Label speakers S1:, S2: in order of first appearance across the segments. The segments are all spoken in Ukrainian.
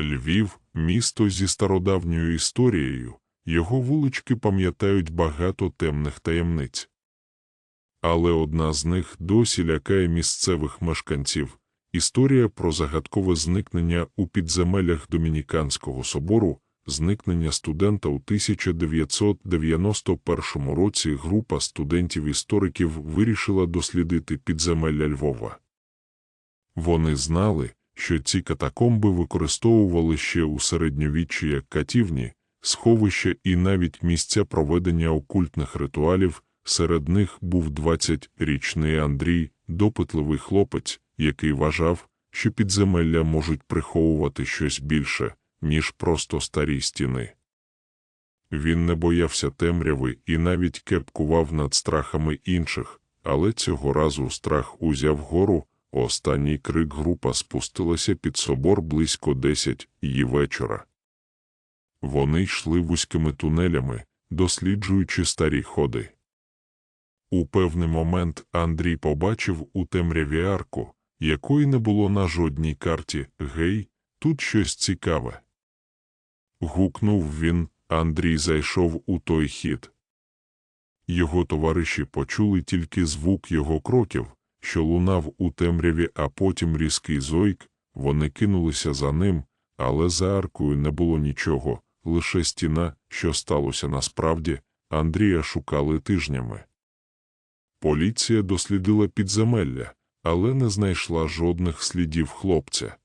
S1: Львів місто зі стародавньою історією, його вулички пам'ятають багато темних таємниць. Але одна з них досі лякає місцевих мешканців історія про загадкове зникнення у підземеллях Домініканського собору, зникнення студента у 1991 році група студентів-істориків вирішила дослідити підземелля Львова. Вони знали, що ці катакомби використовували ще у середньовіччі як катівні, сховища і навіть місця проведення окультних ритуалів, серед них був 20-річний Андрій, допитливий хлопець, який вважав, що підземелля можуть приховувати щось більше, ніж просто старі стіни. Він не боявся темряви і навіть кепкував над страхами інших, але цього разу страх узяв гору, останній крик група спустилася під собор близько десять її вечора. Вони йшли вузькими тунелями, досліджуючи старі ходи. У певний момент Андрій побачив у темряві арку, якої не було на жодній карті Гей, тут щось цікаве. Гукнув він, Андрій зайшов у той хід. Його товариші почули тільки звук його кроків, що лунав у темряві, а потім різкий зойк, вони кинулися за ним, але за аркою не було нічого, лише стіна, що сталося насправді, Андрія шукали тижнями. Поліція дослідила підземелля, але не знайшла жодних слідів хлопця.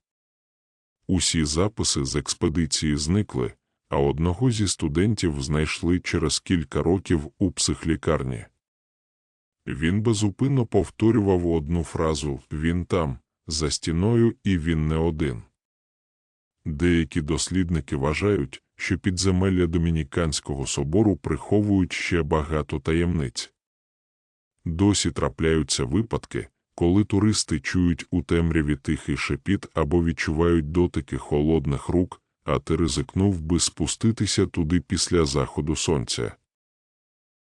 S1: Усі записи з експедиції зникли, а одного зі студентів знайшли через кілька років у психлікарні. Він безупинно повторював одну фразу Він там, за стіною, і він не один. Деякі дослідники вважають, що підземелля Домініканського собору приховують ще багато таємниць. Досі трапляються випадки, коли туристи чують у темряві тихий шепіт або відчувають дотики холодних рук, а ти ризикнув би спуститися туди після заходу сонця.